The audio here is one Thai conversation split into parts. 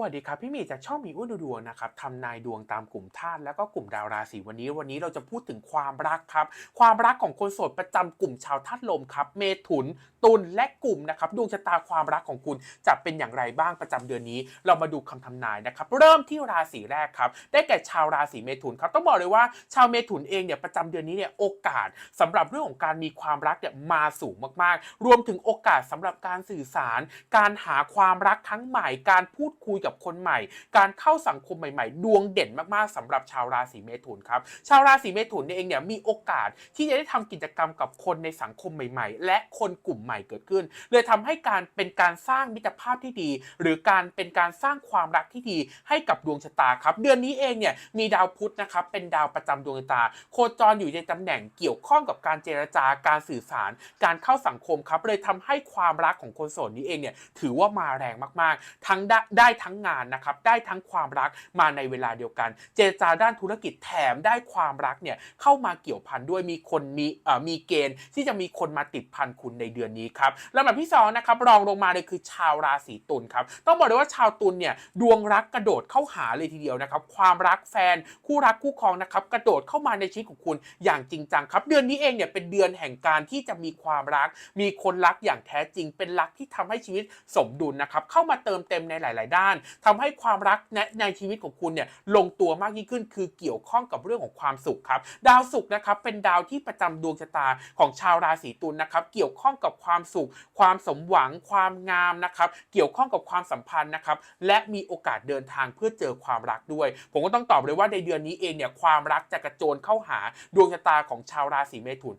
วัสดีครับพี่มีจากช่องมีอ้วนดูดวงนะครับทำนายดวงตามกลุ่มธาตุแล้วก็กลุ่มดาวราศีวันนี้ วันนี้เราจะพูดถึงความรักครับ ความรักของคนโสดประจำกลุ่มชาวธาตุลมครับ เมถุน ตุลและกลุ่มนะครับดวงชะตาความรักของคุณจะเป็นอย่างไรบ้างประจำเดือนนี้ เรามาดูคำทำนายนะครับ เริ่มที่ราศีแรกครับ ได้แก่ชาวราศีเมถุนครับต้องบอกเลยว่าชาวเมถุนเองเนี่ยประจำเดือนนี้เนี่ยโอกาสสำหรับเรื่องของการมีความรักเนี่ยมาสูงมากๆ รวมถึงโอกาสสำหรับการสื่อสาร การหาความรักครั้งใหม่การพูดคุยกับคนใหม่ การเข้าสังคมใหม่ ๆ ดวงเด่นมากๆสำหรับชาวราศีเมถุนครับชาวราศีเมถุนเองเนี่ยมีโอกาสที่จะได้ทำกิจกรรมกับคนในสังคมใหม่ ๆ และคนกลุ่มใหม่เกิดขึ้น เลยทำให้การเป็นการสร้างมิตรภาพที่ดี หรือการเป็นการสร้างความรักที่ดีให้กับดวงชะตาครับ เดือนนี้เองเนี่ยมีดาวพุธนะครับเป็นดาวประจำดวงชะตา โคจรอยู่ในตำแหน่งเกี่ยวข้องกับการเจรจาการสื่อสาร การเข้าสังคมครับเลยทำให้ความรักของคนโสดนี้เองเนี่ยถือว่ามาแรงมากๆ ทั้งได้ได้ทั้งงานนะครับ ได้ทั้งความรักมาในเวลาเดียวกัน เจรจาด้านธุรกิจแถมได้ความรักเนี่ยเข้ามาเกี่ยวพันด้วยมีคนมีเอ่อมีเกณฑ์ ที่จะมีคนมาติดพันคุณในเดือนนี้ครับลำดับที่สองนะครับรองลงมาเลยคือชาวราศีตุลครับต้องบอกเลยว่าชาวตุลเนี่ยดวงรักกระโดดเข้าหาเลยทีเดียวนะครับ ความรักแฟนคู่รักคู่ครองนะครับกระโดดเข้ามาในชีวิตของคุณอย่างจริงจังครับ เดือนนี้เองเนี่ยเป็นเดือนแห่งการที่จะมีความรัก มีคนรักอย่างแท้จริง เป็นรักที่ทำให้ชีวิตสมดุลนะครับ เข้ามาเติมเต็มในหลาย ๆ ด้านทำให้ความรักในในชีวิตของคุณเนี่ยลงตัวมากยิ่งขึ้น คือเกี่ยวข้องกับเรื่องของความสุขครับ ดาวศุกร์นะครับเป็นดาวที่ประจำดวงชะตาของชาวราศีตุลนะครับ เกี่ยวข้องกับความสุข ความสมหวัง ความงามนะครับ เกี่ยวข้องกับความสัมพันธ์นะครับ และมีโอกาสเดินทางเพื่อเจอความรักด้วย ผมก็ต้องตอบเลยว่าในเดือนนี้เองเนี่ยความรักจะกระโจนเข้าหาดวงชะตาของชาวราศีเมถุน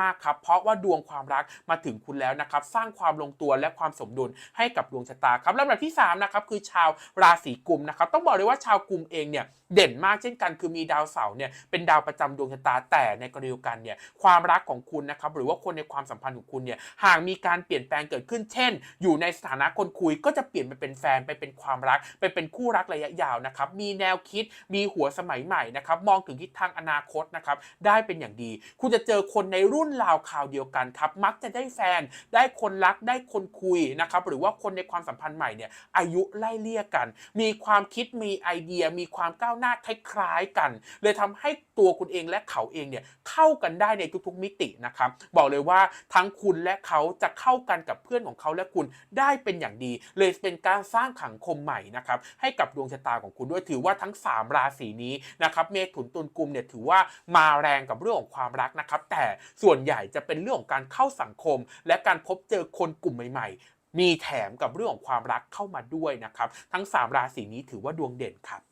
มากๆครับ เพราะว่าดวงความรักมาถึงคุณแล้วนะครับ สร้างความลงตัวและความสมดุลให้กับดวงชะตาครับลำดับที่สามนะครับคือชาวราศีกุมนะครับต้องบอกเลยว่าชาวกุมเองเนี่ยเด่นมากเช่นกัน คือมีดาวเสาร์เนี่ยเป็นดาวประจำดวงชะตาแต่ในกรณีเดียวกันเนี่ยความรักของคุณนะครับหรือว่าคนในความสัมพันธ์ของคุณเนี่ยหากมีการเปลี่ยนแปลงเกิดขึ้น เช่น อยู่ในสถานะคนคุยก็จะเปลี่ยนไปเป็นแฟนไปเป็นความรัก ไปเป็นคู่รักระยะยาวนะครับมีแนวคิดมีหัวสมัยใหม่นะครับมองถึงทิศทางอนาคตนะครับได้เป็นอย่างดี คุณจะเจอคนในรุ่นราวคราวเดียวกันครับมักจะได้แฟนได้คนรักได้คนคุยนะครับหรือว่าคนในความสัมพันธ์ใหม่เนี่ยอายุไล่เลี่ยกัน มีความคิดมีไอเดีย มีความก้าวหน้าคล้ายๆกัน เลยทำให้ตัวคุณเองและเขาเองเนี่ยเข้ากันได้ในทุกๆมิตินะครับ บอกเลยว่าทั้งคุณและเขาจะเข้ากันกับเพื่อนของเขาและคุณได้เป็นอย่างดี เลยเป็นการสร้างขังคมใหม่นะครับให้กับดวงชะตาของคุณด้วยถือว่าทั้ง 3 ราศีนี้นะครับเมถุนตุลกุมเนี่ยถือว่ามาแรงกับเรื่องของความรักนะครับ แต่ส่วนใหญ่จะเป็นเรื่องของการเข้าสังคม และการพบเจอคนกลุ่มใหม่ๆ มีแถมกับเรื่องของความรักเข้ามาด้วยนะครับ ทั้ง 3 ราศีนี้ถือว่าดวงเด่นครับ